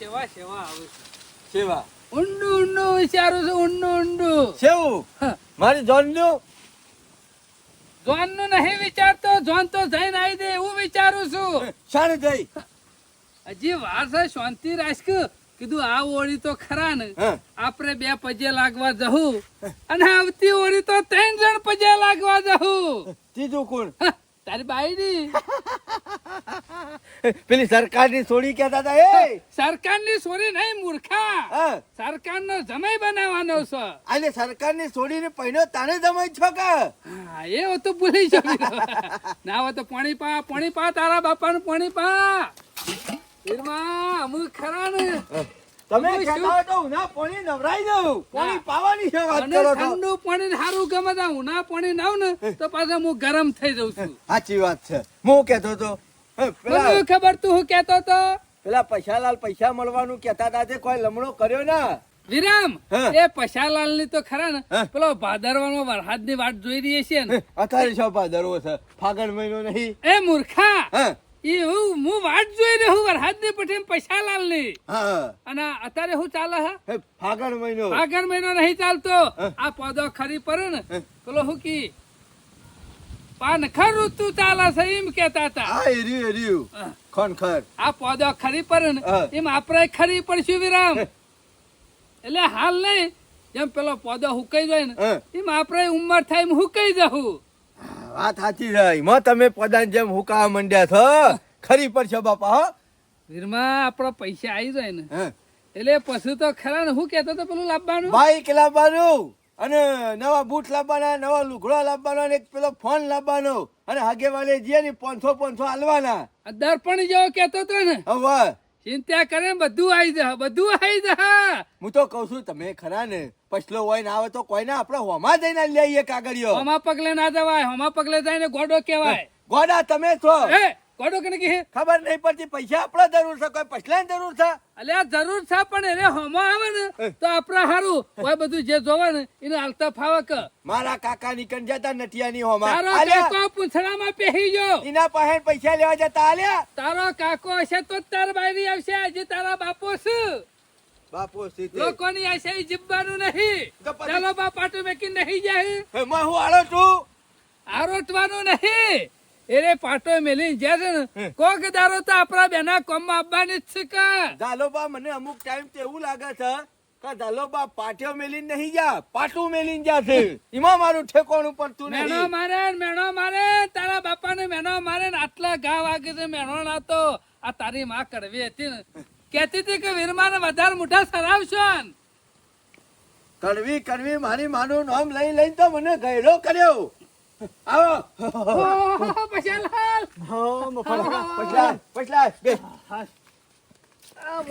સેવા સેવા આવે છે. સેવા. ઊંડું ઊંડું વિચારું છું ઊંડું ઊંડું. સેવું. મારી જોનનું જોન નહીં વિચારતો જોન તો જઈને આવી દે એવું વિચારું છું. શાણે જઈ. હજી વાર છે શાંતિ રાખ. કીધું આ ઓળી તો ખરા ને. આપણે બે પજે લાગવા જહું. અને આવતી ઓળી તો ત્રણ જણ પજે લાગવા જહું. ત્રીજું કોણ? તારી તારી બાઈડી પેલી સરકારની સોડી કહેતા હતા એ! સરકારની સોરી નહીં મૂર્ખા! સરકારનો જમાઈ બનાવવાનો છે. અને સરકારની સોડીને પહેલો તારે જમાઈ છો કે? એ તો ભૂલી જ ના હોય તો પાણી પા પાણી પા તારા બાપાનું પાણી પા. નિર્મા અમુક ખરા ને તમે કહેતા તો ઉના પાણી નવરાઈ જવું પાણી પાવાની છે વાત કરો છો. ઠંડુ પાણી સારું ગમે તા ઉના પાણી નાવ ને તો પાછા હું ગરમ થઈ જઉં છું. સાચી વાત છે. હું કહેતો તો મને ખબર તું હું કેતો તો? પેલા પૈસાલાલ પૈસા મળવાનું કેતા હતા તે કોઈ લમણો કર્યો ના? વિરામ એ પશાલાલની તો ખરા ને. હા. પેલો ભાદરવાનો વરસાદની વાટ જોઈ રહી છે ને. અત્યારે છો ભાદરવો છે. ફાગણ મહિનો નહીં. એ મૂર્ખા એ હું હું વાટ જોઈ રહ્યો હું વરસાદની પછી પૈસાલાલની અને અત્યારે શું ચાલે હા? હે, ફાગણ મહિનો. ફાગણ મહિનો નહીં ચાલતો. આ પોદો ખરી પડે ને. પેલો હું કી? પાનખર ઋતુ ચાલે છે એમ કેતા હતા. હા એર્યું એર્યું. ખનખર આ પોદો ખરી પડે ને એમ આપણે ખરી પડશું વિરામ. એટલે હાલ નહીં જેમ પેલો પોદો હુકાઈ જાય ને એમ આપણે ઉંમર થાય એમ હુકાઈ જવું વાત સાચી છે. એમાં તમે પદાન જેમ હુકાવા માંડ્યા છો ખરી પડશે બાપા હો. વીરમાં આપણા પૈસા આવી જાય ને. એટલે પછી તો ખરા ને હું કેતો તો પેલું લાવવાનું બાઈક લાવવાનું અને નવા બૂટ લાવવાના નવા લુગડો લાવવાનો અને એક પેલો ફોન લાવવાનો. અને હાગે વાલે જઈએ ને પાંચસો પાંચસો હાલવાના દર્પણ જેવો કેતો તો ને. હવે ચિંતા કરે બધું આવી જા બધું આવી જા હું તો કઉ છું તમે ખરા ને. પછલો હોય ના આવે તો કોઈ ના આપડે હોમાં જઈને લઈ આવીએ કાગળિયો. હોમા પગલે ના જવાય હોમા પગલે જાય ને ગોડો કેવાય ગોડા તમે છો. એ કે કેને ખબર નહીં પડતી પૈસા આપણા જરૂર છે કોઈ પછલા જરૂર છે? અલે આ જરૂર છે પણ એને હોમા આવે ને તો આપણા હારું. કોઈ બધું જે જોવે ને એને હાલતા ફાવક મારા કાકા નીકળ જતા નટિયાની હોમા. તારો. કાકો પૂંછડામાં પેહી ગયો. એના પાસે પૈસા લેવા જતા આલ્યા. તારો કાકો હશે તો તાર બાયરી આવશે આજે તારા બાપો છે. બાપો સ્થિતિ લોકોની હશે જીવવાનું નહીં. ચાલો બાપ મેકી નહીં જાય. હું આળો છું? આરોટવાનું નહીં. એને પાટો મેલી જાય છે ને કોક દારો તો આપણા બેના આવવાની જ છે કે. ઝાલોબા મને અમુક ટાઈમ તો એવું લાગે છે કે ઝાલોબા પાટિયો મેલી નહીં જા પાટું મેલી જા છે. એમાં મારું ઠેકોણું પડતું મેણો મારે મેણો મારે તારા બાપાને મેણો મારે ને આટલા ઘા વાગે છે મેણો ના તો. આ તારી માં કરવી હતી ને. કેતી હતી કે વીરમાને વધારે મોટા સરાવશો. કડવી કડવી મારી માનું નામ લઈ લઈને તો મને ગયડો કર્યો. આવો. પછાલાલ. પછલા પછલા બે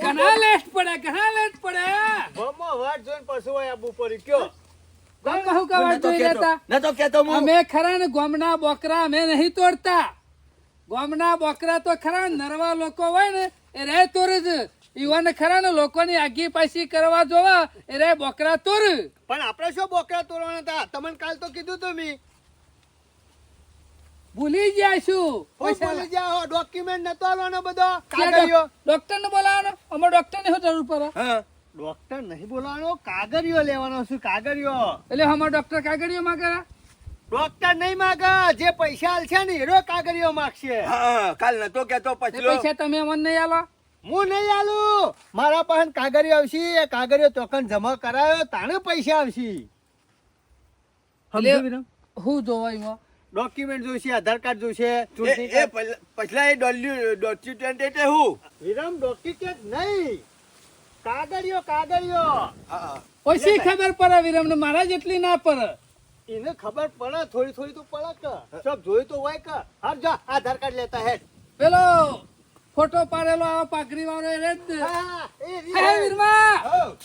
ઘણા લેટ પડે ઘણા લેટ પડે. કોણ કહું કે વાત જોઈ લેતા ન તો કેતો હું અમે ખરા ને ગોમના બોકરા અમે નહીં તોડતા. ગોમના બોકરા તો ખરા ને નરવા લોકો હોય ને એ રે તોરે જ. ઈવન ખરા ને લોકોની આગી પાછી કરવા જોવા એ રે બોકરા તોર. પણ આપણે શું બોકરા તોડવાના હતા? તમને કાલ તો કીધું તું મી. ભૂલી ગયા છું? ભૂલી જાઓ ડોક્યુમેન્ટ નતો આલવાનો બધો કાગળિયો ડોક્ટર ને બોલાવવાનો? અમે ડોક્ટર ને શું જરૂર પડે? હા. ડોક્ટર નહીં બોલાવવાનો કાગળિયો લેવાનો છું કાગળિયો એટલે અમાર ડોક્ટર કાગળિયો માંગે? ડોક્ટર નહીં માંગે જે પૈસા આલશે ને એનો કાગળિયો માગશે. હા કાલ નતો કેતો પછી પૈસા તમે મને નહીં આલો? હું નહીં આલું. મારા પાસે કાગળિયો આવશે એ કાગળિયો તોકન જમા કરાયો તાણે પૈસા આવશે. હું જોવાય ડોક્યુમેન્ટ જોઈશે આધાર કાર્ડ જોઈશે એ ચૂંટણી એ પછલા એ ડોક્યુમેન્ટ એટલે હું? વિરમ ડોક્યુમેન્ટ નહીં. કાગળિયો કાગળિયો. ઓછી ખબર પડે વિરમ ને મારા જેટલી ના પડે. એને ખબર પડે થોડી થોડી તો પડે કે. સબ જોયું તો હોય કે. હર જા આધાર કાર્ડ લેતા હેડ. પેલો ફોટો પાડેલો આવો પાઘરી વાળો એ જ. હા, વીરમા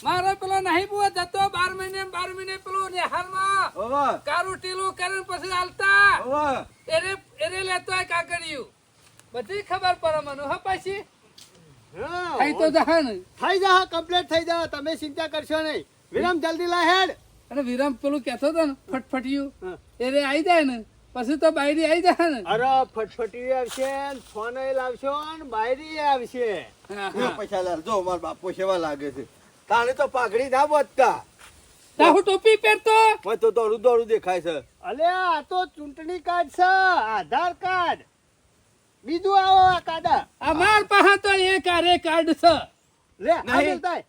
મારો પેલો નહીં બુઆ જતો બાર મહિને બાર મહિને પેલો નિહાળમાં ઓવા કારું ટીલું કરીને પછી હાલતા. એને એને લેતો હોય કાગળિયું. બધી ખબર પડે મને હા પછી. થઈ તો ને. થઈ જા કમ્પ્લીટ થઈ જા તમે ચિંતા કરશો નહીં. વિરમ જલ્દી લા હેડ. અને વિરામ પેલું કહેતો હતો ને ફટફટિયું. એને આવી જાય ને. પછી તો બાયરી આવી જાય ને. અરે ફટફટી આવશે ફોન લાવશો ને બાયરી આવશે. પૈસા લાલ જો મારા બાપો સેવા લાગે છે. તારે તો પાઘડી ના બોધતા. તારું ટોપી પહેરતો? મને તો દોડું દોડું દેખાય છે. અલે આ તો ચૂંટણી કાર્ડ છે આધાર કાર્ડ. બીજું આવો આ કાડા. અમાર પાસે તો એ કારે કાર્ડ છે. લે નહીં. આગળ થાય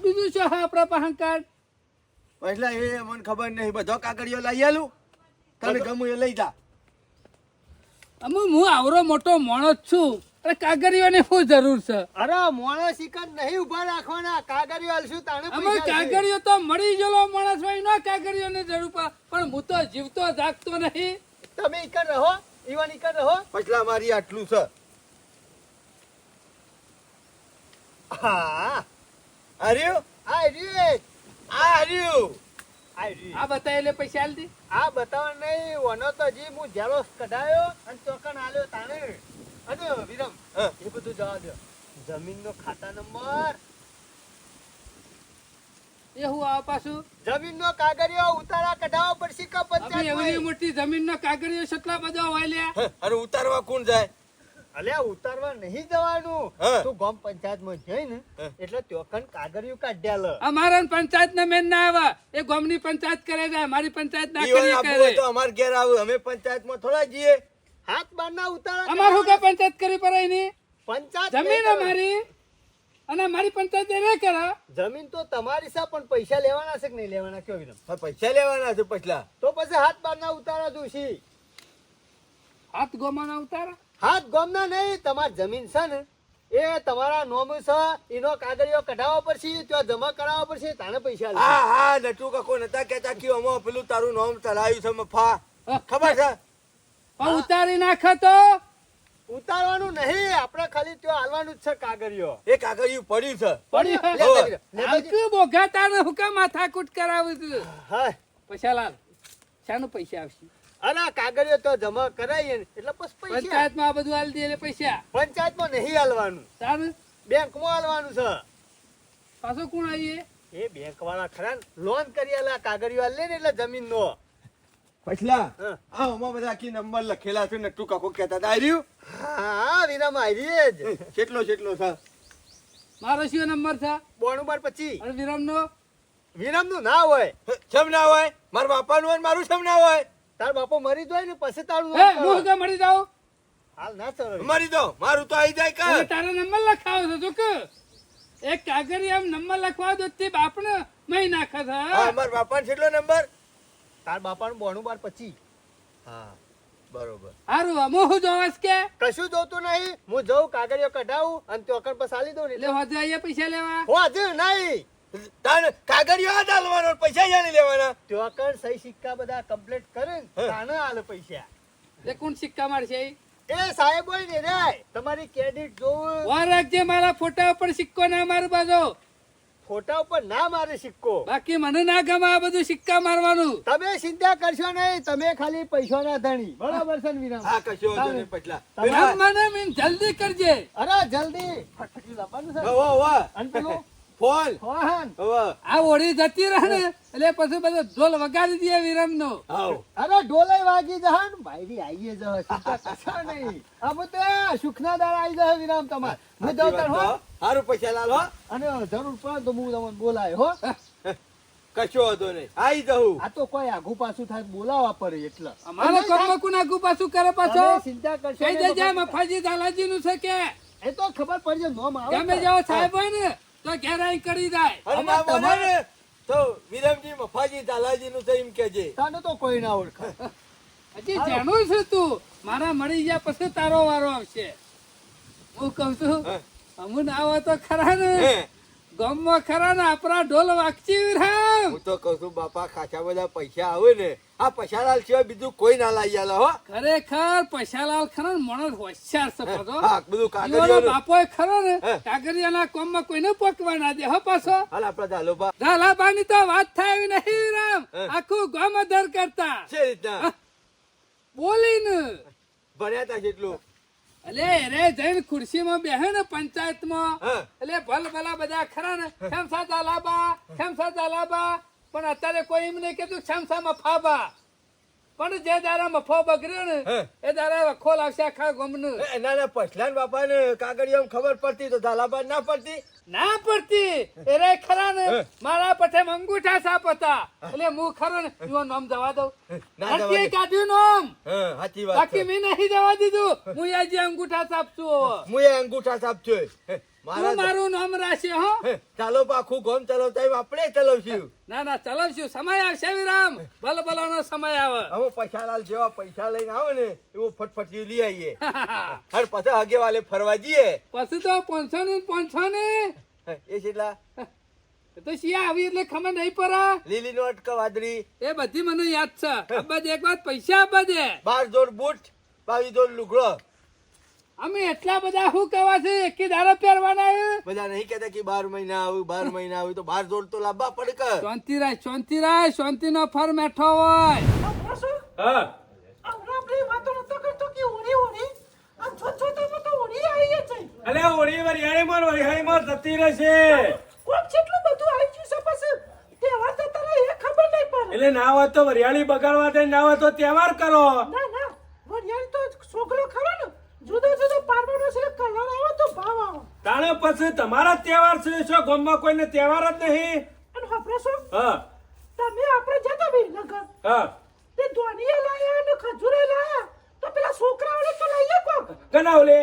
બીજું છે હા આપણા પાસે કાર્ડ? પહેલા એ મને ખબર નહીં. બધો કાગળિયો લઈ આલું. તને ગમું એ લઈ જા. અમે હું આવરો મોટો માણસ છું. અરે કાગળિયોની શું જરૂર છે? અરે માણસ ઇકન નહીં ઊભા રાખવાના. કાગળિયો આલશું તાણે અમે પૈસા તો મળી ગયેલો માણસ હોય ના કાગળિયોની જરૂર પણ હું તો જીવતો જાગતો નહીં. તમે ઇકન રહો? ઈવન ઇકન રહો? પછલા મારી આટલું છે. હા. આર્યું આ રે આ આર્યું આ બતાવેલે પૈસા આલતી આ બતાવવા નહીં વનો તો જી હું જેરોસ કઢાયો અને ચોકન આલ્યો તાને અને વિરમ એ બધું જવા દો જમીનનો ખાતા નંબર. એ હું આ પાછું. જમીનનો કાગળિયો ઉતારા કઢાવવો પડશે કે પંચાયત એવી મોટી જમીનનો કાગળિયો કેટલા બધા હોય લ્યા. હે, અને ઉતારવા કોણ જાય? અલ્યા ઉતારવા નહીં જવાનું. તું ગામ પંચાયતમાં જઈને હા. એટલે ત્યોકન કાગળિયું કાઢ્યા લ અમારા પંચાયત ને મેન ના આવે. એ ગામની પંચાયત કરે છે અમારી પંચાયત ના કરી. કરે તો અમાર ઘેર આવું અમે પંચાયતમાં થોડા જઈએ. હાથ બારના ઉતારા અમાર હું કા પંચાયત કરી પડે એની? પંચાયત જમીન અમારી. અને મારી પંચાયત એ રે કરે. જમીન તો તમારી સા પણ પૈસા લેવાના છે કે નહીં લેવાના? કયો વિરમ પૈસા લેવાના છે પછલા. તો પછી હાથ બાર ના ઉતારા દોશી હાથ ગોમાના ઉતારા. હાથ ગોમના નહીં તમારી જમીન છે ને એ તમારા નોમ છે એનો કાગળિયો કઢાવવા પડશે ત્યાં જમા કરાવવા પડશે તાને પૈસા હા હા નટુ કાકો નતા કેતા કે અમો પેલું તારું નોમ ચલાવ્યું છે મફા. ખબર છે? પણ ઉતારી નાખે તો? ઉતારવાનું નહીં આપણે ખાલી ત્યાં હાલવાનું જ છે કાગળિયો. એ કાગળિયું પડ્યું છે. પડ્યું બોઘાતા ને હું માથાકૂટ કરાવું છું. હા. પૈસા લાલ. શાનું પૈસા આવશે. આ કાગળિયો તો જમા કરાવીએ ને એટલે પછી પૈસા. પંચાયતમાં આ બધું આલ દે એટલે પૈસા. પંચાયતમાં નહીં હાલવાનું સારું? બેંકમાં હાલવાનું છે. પાછો કોણ આવીએ? એ બેંક વાળા ખરા લોન કરી આલે કાગળિયો હાલે ને એટલે જમીન નો પછલા હા. આ આમાં બધા કી નંબર લખેલા છે નટુ કાકો કહેતા હતા આર્યું હા? વિરામ આવી જ. કેટલો કેટલો છે? મારો શું નંબર છે? બોણું બાર પછી અને વિરમનો? વિરામનું ના હોય સમ ના હોય. મારા બાપાનું હોય મારું સમ ના હોય. તાર બાપો મરી જાય ને પછી તારું હે હું. કે મળી જાઉં. હાલ ના ચલો મરી દો મારું તો આવી જાય કા તારા નંબર લખાવો છો તું કે એક કાગળ આમ નંબર લખવા દો તે બાપને મહી નાખે છે હા. મારા બાપાનો કેટલો નંબર. તાર બાપાનું બોણું બાર પછી હા બરોબર. હારું અમે હું જોવાસ કે? કશું જોતું નહીં. હું જઉં કાગળિયો કઢાવું અને ચોકર પર સાલી દઉં ને. એટલે હોજે અહીંયા પૈસા લેવા. હોજે નહીં. તાને કાગળિયો આ પૈસા જાણી લેવાના? ચોકર સહી સિક્કા બધા કમ્પ્લીટ કરે ને હે. તાને આલે પૈસા. એ કોણ સિક્કા મારશે એ? સાહેબ હોય ને રે તમારી ક્રેડિટ જોવું. વાર રાખજે મારા ફોટા ઉપર સિક્કો ના મારું બાજો ફોટા ઉપર ના મારે સિક્કો. બાકી મને ના ગમે આ બધું સિક્કા મારવાનું. તમે ચિંતા કરશો નહીં તમે ખાલી પૈસા ના ધણી. બરાબર છે ને વિરામ? હા કશો વાંધો પટલા. તમે- વિરામ મને મીન જલ્દી કરજે. અરે જલ્દી. ફટકી લાવવાનું છે. વાહ વાહ. અને પેલું ફોન? ફોન. આ ઓડી જતી રહે ને એટલે પછી બધો ઢોલ વગાડી દે વિરમ નો અરે ઢોલે વાગી જહાન ભાઈડી આઈએ જહ ચિંતા નહીં. આ બધે સુખના દાળ આવી જશે વિરામ તમાર. હું જાઉં તાર હો. હારું પૈસા લાલ હો. અને જરૂર પડે તો હું તમને બોલાય હો. કશો હતો નહીં. આઈ જહું. આ તો કોઈ આગુ પાછું થાય બોલાવા પડે એટલે. અમારે કોમ કોણ આગુ પાછું કરે પાછો. ચિંતા કરશે કઈ દેજે મફાજી દાલાજી નું છે કે? એ તો ખબર પડશે નોમ આવે તમે જાઓ સાહેબ હોય ને તો ઘેરાઈ કરી જાય. તમારે- તો વિરમજી મફાજી દાલાજી નું તો એમ કેજે તને તો કોઈ ના ઓળખે. હજી જાણું છે તું. મારા મળી ગયા પછી તારો વારો આવશે. હું કઉ છું અમુ ના આવો તો ખરા ને. ગામમાં ખરા ને આપણા ઢોલ વાગચી વિરામ હું તો કહું છું બાપા ખાસા બધા પૈસા આવે ને. આ પૈસાલાલ સિવાય બીજું કોઈ ના લાવી આલે હો. ખરેખર પૈસાલાલ ખરા ને માણસ હોશિયાર છે પાછો હા બધું કાગળિયો બાપો ખરો ને કાગળિયાના કોમમાં કોઈને પોકવા ના દે હો પાછો. હાલ આપડા તો વાત થાય એવી નહીં રામ આખું ગામ અધર કરતા. છે રીતના. બોલીને. ભણ્યા તા જેટલું અલે રે જઈને ખુરશીમાં બેહે ને પંચાયતમાં. એટલે ભલ ભલા બધા ખરા ને. ખેમસા ચાલાબા ખેમસા ચાલાબા પણ અત્યારે કોઈ એમ નહીં કીધું ખેમસામાં ફાબા. પણ જે દારા મફો બગડ્યો ને એ દારા વખો લાગશે આખા ગોમનું. એ ને પછલાન બાપાને કાગળિયા ખબર પડતી તો ઝાલાબાદ ના પડતી? ના પડતી. એ રે ખરા ને મારા પઠે અંગૂઠા સાપ હતા. એટલે હું ખરો ને એનું નામ જવા દઉં. ના જવા કાઢ્યું નામ. હા સાચી વાત બાકી મેં નહીં જવા દીધું. હું. આજે અંગૂઠા સાપ છું. હું એ અંગૂઠા સાપ છું. મારા મારું નામ રાશે હો. ચાલો પાખું ગોમ ચલાવતા આપણે ચલાવશું. ના ના ચલાવશું. સમય આવશે વિરામ. ભલ ભલાનો સમય આવે. હવે પૈસાલાલ જેવા પૈસા લઈને આવે ને એવું ફટફટી લઈ આવીએ. હર પછી હગે વાલે ફરવા જઈએ. પછી તો પાંચસો ને પાંચસો ને. એ કેટલા તો શિયા આવી એટલે ખબર નહીં પરા લીલી નોટ કે વાદળી. એ બધી મને યાદ છે. અબ્બા એક વાત પૈસા આપવા દે. બાર જોડ બૂટ બાવી જોડ લુગડો. અમે એટલા બધા શું કહેવા છે? એકી દારા પહેરવાના છે? બધા નહીં કહેતા કે બાર મહિના આવ્યું બાર મહિના આવ્યું તો બાર જોડ તો લાંબા પડક શાંતિ રાય શાંતિ રાય શાંતિ નો ફર મેઠો હોય ના અલે તો વરિયાળી માં ના માં તો તહેવાર કરો. ના હોય તો વરિયાળી બગાડવા છે કલર આવો તો ભાવ આવો. તાણે પછી તમારા તહેવાર છે છો ગામમાં કોઈને તહેવાર જ નહીં? હા. તમે આપણે જતા બી લગન. હા. તે ધોનીએ લાયા ને ખજૂરે લાયા. તો પેલા છોકરાઓને તો લઈએ કોક. કના ઓલે?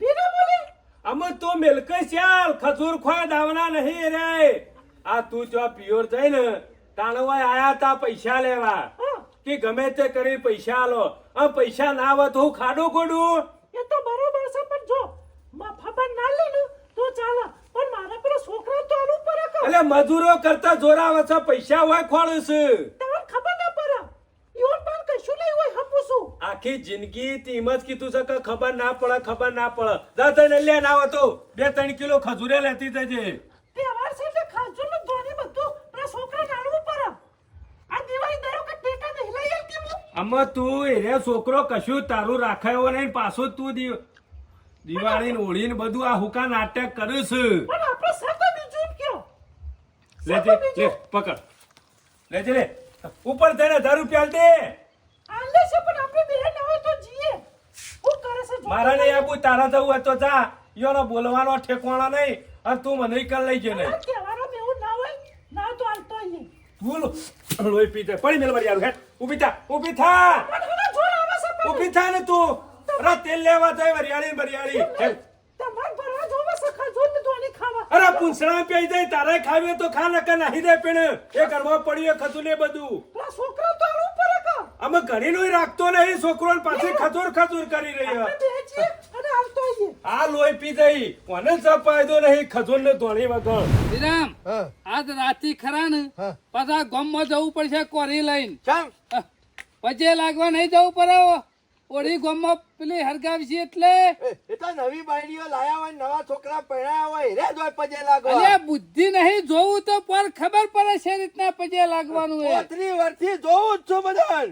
બીના બોલે. અમે તો મેલકે શ્યાલ ખજૂર ખોય દાવના નહીં રે. આ તું જો પિયોર જઈને તાણવાય આયા તા પૈસા લેવા. કે ગમે તે કરી પૈસા આલો. આ પૈસા ના આવે તો હું ખાડો ગોડું એ તો બરોબર છે પણ જો મફા ના લે ને તો ચાલે પણ મારા પેલા છોકરા તો આલું એટલે મજૂરો કરતા જોરાવે છે પૈસા હોય ખોળે છે. તમને ખબર ના પડે. ઈવન પણ કશું લઈ હોય હપું આખી જિંદગી તેમ જ કીધું છે કે ખબર ના પડે ખબર ના પડે. જા તને લે ના આવતો બે ત્રણ કિલો ખજૂરે લેતી જજે. તહેવાર છે એટલે ખજૂરનું ધોની બધું પેલા છોકરા આલવું પડે. આ દિવાળી દરો કે ટેકા નહીં લઈ આવતી હું. આમાં તું એરે છોકરો કશું તારું રાખાયો નહીં પાછો તું દિવાળી ને હોળી ને બધું આ હુકા નાટક કર્યું છે પણ આપણે સાથે બીજું કયો લેજે લે પકડ. લેજે લે. ઉપર થઈને હજાર રૂપિયા દે આલે છે પણ આપણે બે ના હોય તો જીએ. હું કરે છે મારા નહીં. આબુ તારા જવું હોય તો જા. યોનો બોલવાનો ઠેકવાણો નહીં. અને તું મને કર લઈ જને આ તહેવારોમાં એવું ના હોય? ના તો હાલતો નહીં બોલો લોહી પી જાય. પડી મેલ મારી યાર હેટ ઊભી થા ઊભી થા. ઊભી ઊભી થા ને તું. રા તેલ લેવા જાય વરિયાળી વરિયાળી. હેટ. તમાર ભરવા જોવે છે ખજૂર ને ધોની અરે પૂંછડા પી જાય તારે ખાવે તો ખા નકર નાહી દે પણ. એ કરવા પડ્યું ખતું ને બધું. છોકરા તો કે અમે ઘણી નું રાખતો નહીં છોકરો પાછી ખજૂર ખજૂર કરી રહી આપણે બે છીએ અને હાલતો આવીએ. આ લોહી પી જઈ કોને જ ફાયદો નહીં ખજૂર ને ધોણી વગર. વિરામ આજ રાતી ખરા ને પાછા પાછા ગામમાં જવું પડશે કોરી લઈને. ચાલ. પછી લાગવા નહીં જવું પડે ઓળી ગામમાં પેલી હરગાવશી એટલે. એ એ તો નવી બાયડીઓ લાયા હોય નવા છોકરા પહેણ્યા હોય રે જોઈ પજે લાગો અલ્યા બુદ્ધિ નહીં જોવું તો પર ખબર પડે છે રીતના પજે લાગવાનું એ પોતરી વર્ષથી જોઉં જ છું બધાન.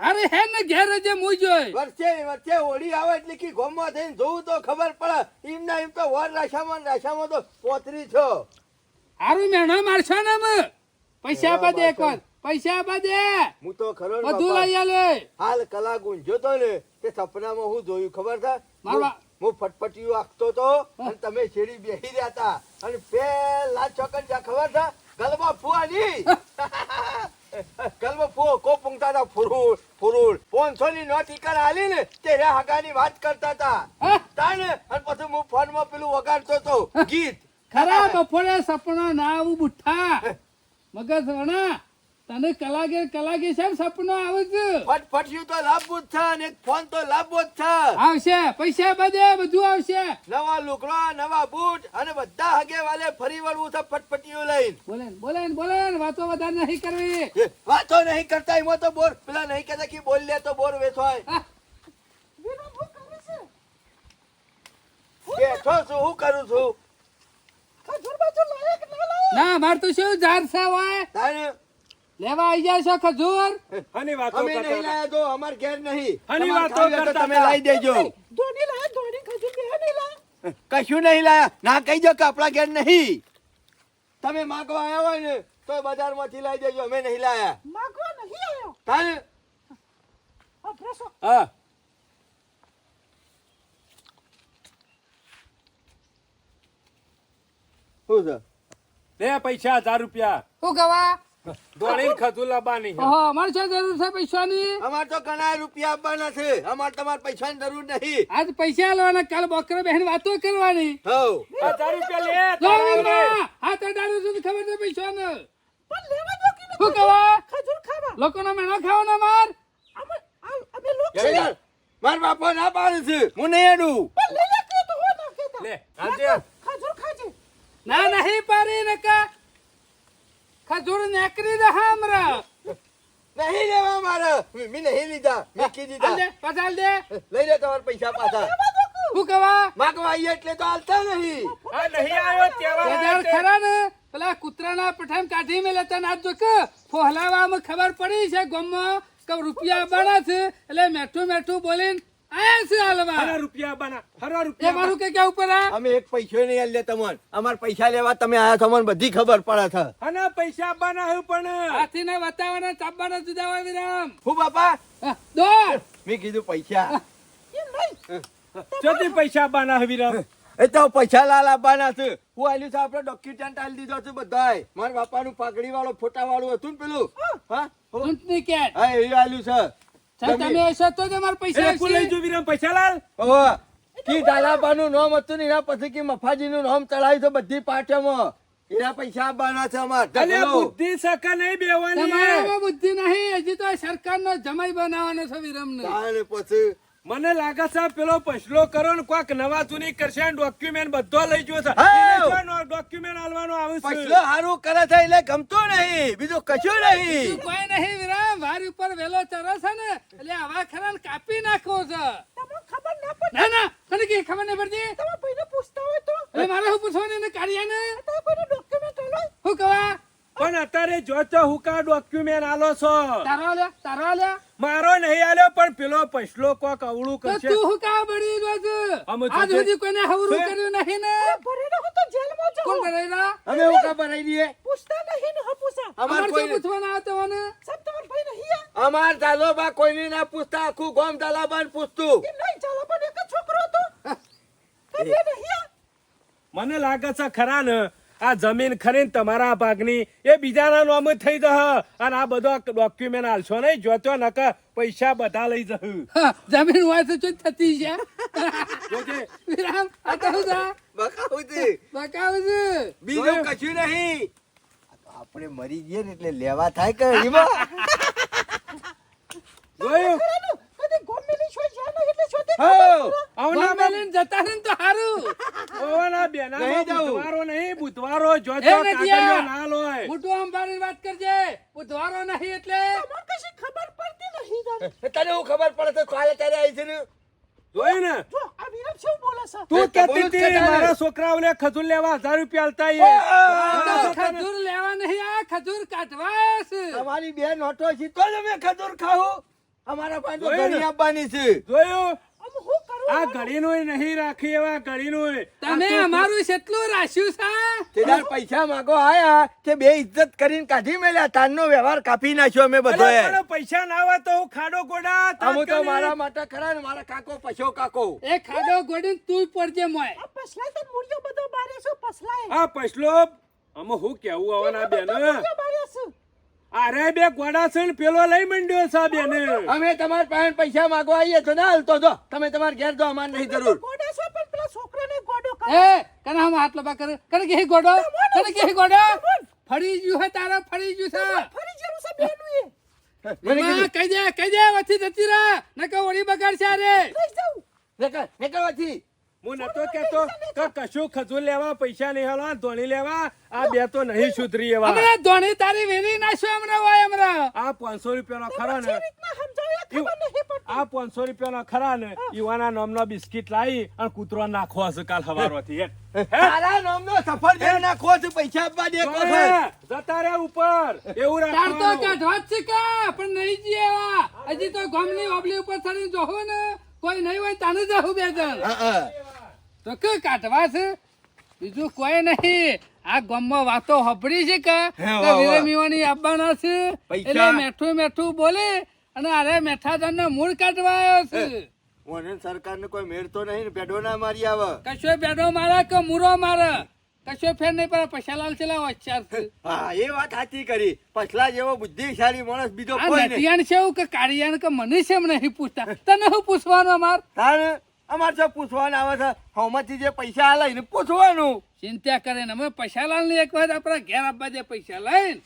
અરે હે ને ઘેર જે મું જોય. વર્ષે વર્ષે હોળી આવે એટલે કે ગોમમાં થઈને જોવું તો ખબર પડે. એમ ના એમ તો વર રાશામાં રાશામાં તો પોતરી છો. હારું મેણા મારશો ને પૈસા આપા દે એક વાર. પૈસા આપા દે હું તો ખરો બધું લઈ આલે. હાલ કલા ગુંજો તો ને તે સપનામાં હું જોયું ખબર છે? હું- ફટફટીઓ આખતો તો અને તમે શેરી બેહી રહ્યા હતા. અને પેલા ચોકન જા ખબર છે? ગલબા ફુવાની ગલબા ફુઓ કો પૂંગતા હતા ફુરુડ ફુરુડ પાંચસો ની નોટ ઈકર હાલી ને તે રે હગાની વાત કરતા હતા. હા? તાને અને પછી હું ફોનમાં પેલું વગાડતો તો ગીત. ખરા બપોરે સપના ના આવું બુઠ્ઠા. મગજ વણા તને કલાકે કલાકે સાહેબ સપનો આવે છે. ફટફટિયું તો લાભો જ છે અને એક ફોન તો લાભો જ છે આવશે પૈસા બધે બધું આવશે. નવા લુગડા નવા બૂટ અને બધા હગે વાલે ફરી વળવું છે ફટફટીયું લઈને. બોલે બોલે બોલે વાતો વધારે નહીં કરવી. વાતો નહીં કરતા એમાં તો બોર પેલા નહીં કહેતા કે બોલ લે તો બોર વેચવાય બેઠો છું હું કરું છું? ના માર તો શું જાર છે હોય લેવા આવી જાય છો ખજૂર? હની વાતો અમે નહીં લાયા તો અમાર ઘેર નહીં. હની વાતો કરતા તમે લઈ દેજો. ધોની લાયક ધોની ખજૂર બે નહીં લાયક કશું નહીં લાયા. ના કહી દો કે આપણા ઘેર નહીં. તમે માગવા આવ્યા હોય ને તો બજારમાંથી લઈ દેજો અમે નહીં લાયા. માગવા નહીં આવ્યો તારે હા. શું છે? બે પૈસા હજાર રૂપિયા. શું કવા દોડીને ખજૂર લાવવાની. અમારે શું જરૂર છે પૈસાની. અમાર તો ઘણા રૂપિયા આપવાના છે. અમારે તમારે પૈસાની જરૂર નહીં. આજ પૈસા લેવાના કાલ બોકરા બહેન વાતો કરવાની. હવ. હજાર રૂપિયા લે જો તારા વીરમા, હાથ. અડાડું છું તો ખબર છે પૈસાનો? પણ લેવા દો કે શું કવા ખજૂર ખાવા. લોકોનો મેણો ખાવાનો માર અમે આ- અમે લોક યાર, યાર, માર બાપો ના પાડે છે. હું નહીં હેડું પણ લઈ લે કે તો હો ના કેતા લે હાલજે. ખજૂર ખાજે. ના નહીં પારી નકા ખજૂર નેકરી દે હામરા નહીં લેવા મારે. મેં મેં નહીં લીધા. મેં કીધી દીધા. દે દે. લઈ લે તમારા પૈસા પાછા. હું કવા માગવા આવીએ એટલે તો હાલતા નહીં. આ નહીં આવ્યો તેવા ખરા ને? પેલા કૂતરાના પઠાણ કાઢી મેલે લેતા ના જોક. ફોહલાવામાં ખબર પડી છે ગમમાં કે રૂપિયા બના છે. એટલે મેઠું મેઠું બોલીને આયા છે હાલવા હરા રૂપિયા બના હરા રૂપિયા મારું કે ક્યાં ઉપર આ? અમે એક પૈસો નહીં આલ્યા તમને અમાર પૈસા લેવા તમે આયા બધી ખબર પડે છે. અને પૈસા પણ. વિરામ. હું બાપા? મેં કીધું પૈસા. ચોથી પૈસા રામ એ તો પૈસા લાલ આપવાના છે. હું આલ્યું છે આપણે ડોક્યુમેન્ટ આલી દીધો છે બધાય. મારા બાપાનું પાઘડી વાળો ફોટા વાળું હતું ને પેલું? હા. ચૂંટણી કેટ. હા એ આલ્યું છે. તમે હશો જ અમારા પૈસા લઈ જો વિરામ પૈસા લાલ. ઓહો. કી દાલાબાનું નામ હતું ને એના પછી કી મફાજીનું નામ ચડાવ્યું છે બધી પાઠમાં એના પૈસા આપવાના છે અમાર. બુદ્ધિ સકા નહીં બેવાની. તમારામાં બુદ્ધિ નહીં હજી તો સરકારનો જમાઈ બનાવવાનો છે વિરમને. તાણે પછી મને લાગે છે પેલો પછલો કરો ને કોક નવા જૂની કરશે ડોક્યુમેન્ટ બધો લઈ ગયો છે. ડોક્યુમેન્ટ આલવાનો આવે પછલો છે હારું કરે છે એટલે ગમતો નહીં. બીજું કશું નહીં. કોઈ નહીં વિરામ. વાર ઉપર વેલો ચરો છે ને એટલે આવા ખરા કાપી નાખવો છે. તમને ખબર ના પડે? ના ના તને કે ખબર નહીં પડતી? તમે પૂછતા હોય તો? મારે શું પૂછવાનું એને કાર્યાને? ડોક્યુમેન્ટ આલો? શું કવા પણ અત્યારે જો હુકા ડોક્યુમેન્ટ આલો છો? તારો લ્યા તારો લ્યા મારો નહીં આલ્યો પણ પેલો પછલો કોક અવળું કરશે. તું હુકા બળી છે? આજ સુધી કોઈને હવરું કર્યું નહીં ને? ભરેલો હો તો જેલમાં જાઓ કોણ કરેલા અમે હુકા ભરાઈ દીએ પૂછતા નહીં ને હપુસા અમાર કોઈ પૂછવાના હતા ને સબ તમાર ભાઈ નહીં અમાર અમાર દાલોબા કોઈને ના પૂછતા આખું ગોમ દાલાબાન પૂછતું. નહીં? ચાલો પણ એક છોકરો હતો. મને લાગે છે ખરા ને આ જમીન ખરીને તમારા ભાગની એ બીજાના નામ થઈ જશે અને આ બધો ડોક્યુમેન્ટ આલશો નહીં જોતો નક પૈસા બધા લઈ જહ. જમીન હોય તો શું થતી છે. વિરામ આ તો છે છે. બકાવું છે. બીજું કશું નહીં. આપણે મરી જઈએ ને એટલે લેવા થાય કે એમાં જોયું? કદી ગોમેલી છો જ્યાં નહીં એટલે શોધી હો આવના જતા રહે ને તો સારું ઓના બેના નહીં જવું. બુધવારો નહીં બુધવારો જો જો આ. ના લોય મોટું અંબાની વાત કરજે બુધવારો નહીં એટલે તમને કશી ખબર પડતી નહીં જાવ તને હું ખબર પડે તો કાલે ત્યારે આવી છે ને જોયું ને આ વિરમ શું બોલે છે તું કહેતી હતી મારા છોકરાઓને ખજૂર લેવા હજાર રૂપિયા આલતા એ. ખજૂર લેવા નહીં આ ખજૂર કાઢવા છે તમારી બે નોટો છે તો જ અમે ખજૂર ખાવું અમારા પાસે તો ઘણી આપવાની છે જોયું હું આ ઘડીનું નહીં રાખી એવા ઘડીનું તમે અમારું કેટલું રાખ્યું છે? તેદાર પૈસા માંગો આયા તે બે ઇજ્જત કરીને કાઢી મેલ્યા. તારનો વ્યવહાર કાપી નાખ્યો અમે બધો પૈસા ના આવે તો હું ખાડો ગોડા તમે તો મારા માટે ખરા ને મારા કાકો પછો કાકો. એ ખાડો ગોડીને તું પડજે મોય. પછલા તો મૂળિયો બધો બારે છે પસલાય? આ પછલો અમે હું કેવું આવવાના બેન? મૂળિયો બારે છે અરે બે ગોડા છે ને પેલો લઈ મંડ્યો સાહેબ એને અમે તમાર પાસે પૈસા માંગવા આવીએ છો ને હાલતો જો. તમે તમાર ઘેર જો અમારે નહીં જરૂર. ગોડાસો પણ પેલા છોકરાને ગોડો કરે. એ કને હમ હાથ લબા કરે? કને કે ગોડો? કને કે ગોડો? ફરી ગયું હે તારા ફરી ગયું છે. ફરી જેવું છે બેનું એ કહી દે કહી દે વચ્ચે જતી રહે. નકર ઓળી બગાડશે અરે. જાઉં. નીકળ નીકળવાથી હું નતો કેતો કે કશું ખજૂર લેવા પૈસા નહીં હાલવા ધોણી લેવા આ બે તો નહીં સુધરી એવા. હમણાં ધોણી તારી વેરી નાખ્યો હમણાં હોય હમણાં આ પાંચસો રૂપિયાનો ખરા ને. રીતના સમજાવે ખબર નહીં પડતી. આ પાંચસો રૂપિયાનો ખરા ને યુવાના નામનો બિસ્કિટ લાવી અને કૂતરો નાખો હશે કાલ હવારથી. હેઠ. હેઠ. તારા નામનો સફરજન નાખો છે પૈસા આપવા દે એક વખત. જતા રે ઉપર. એવું તાર તો કાઢવા જ છે કે પણ નહીં જીવા હજી તો ગામની ઓબલી ઉપર ચડી જોહો ને. કોઈ નહીં હોય તાને જાઉં બે જણ. તો કે કાઢવા છે? બીજું કોઈ નહીં. આ ગામમાં વાતો હપડી છે કે? વાહ. આવવાના છે? પૈસા. એટલે મેઠું મેઠું બોલે અને અરે મેઠાધન મૂળ કાઢવા આવ્યો છે. ઓને સરકારને કોઈ મેળતો નહીં ને પેડો ના મારી આવે. કશો બેડો મારે કે મૂરો મારે? કશો ફેર નહીં પણ પછાલાલ ચેલા હોશિયાર છે હા એ વાત સાચી કરી. પછલા જેવો બુદ્ધિશાળી માણસ બીજો કોઈ નહીં. છે એવું કે કાળિયાણ કે મને છે એમ નહીં પૂછતા? તને શું પૂછવાનું અમાર? તારે અમારે તો પૂછવાનું આવે છે હમાંથી જે પૈસા આલે ને પૂછવાનું. ચિંતા કરે ને અમે પૈસાલાલની એક વાર આપણા ઘેર આપવા દે પૈસા લઈને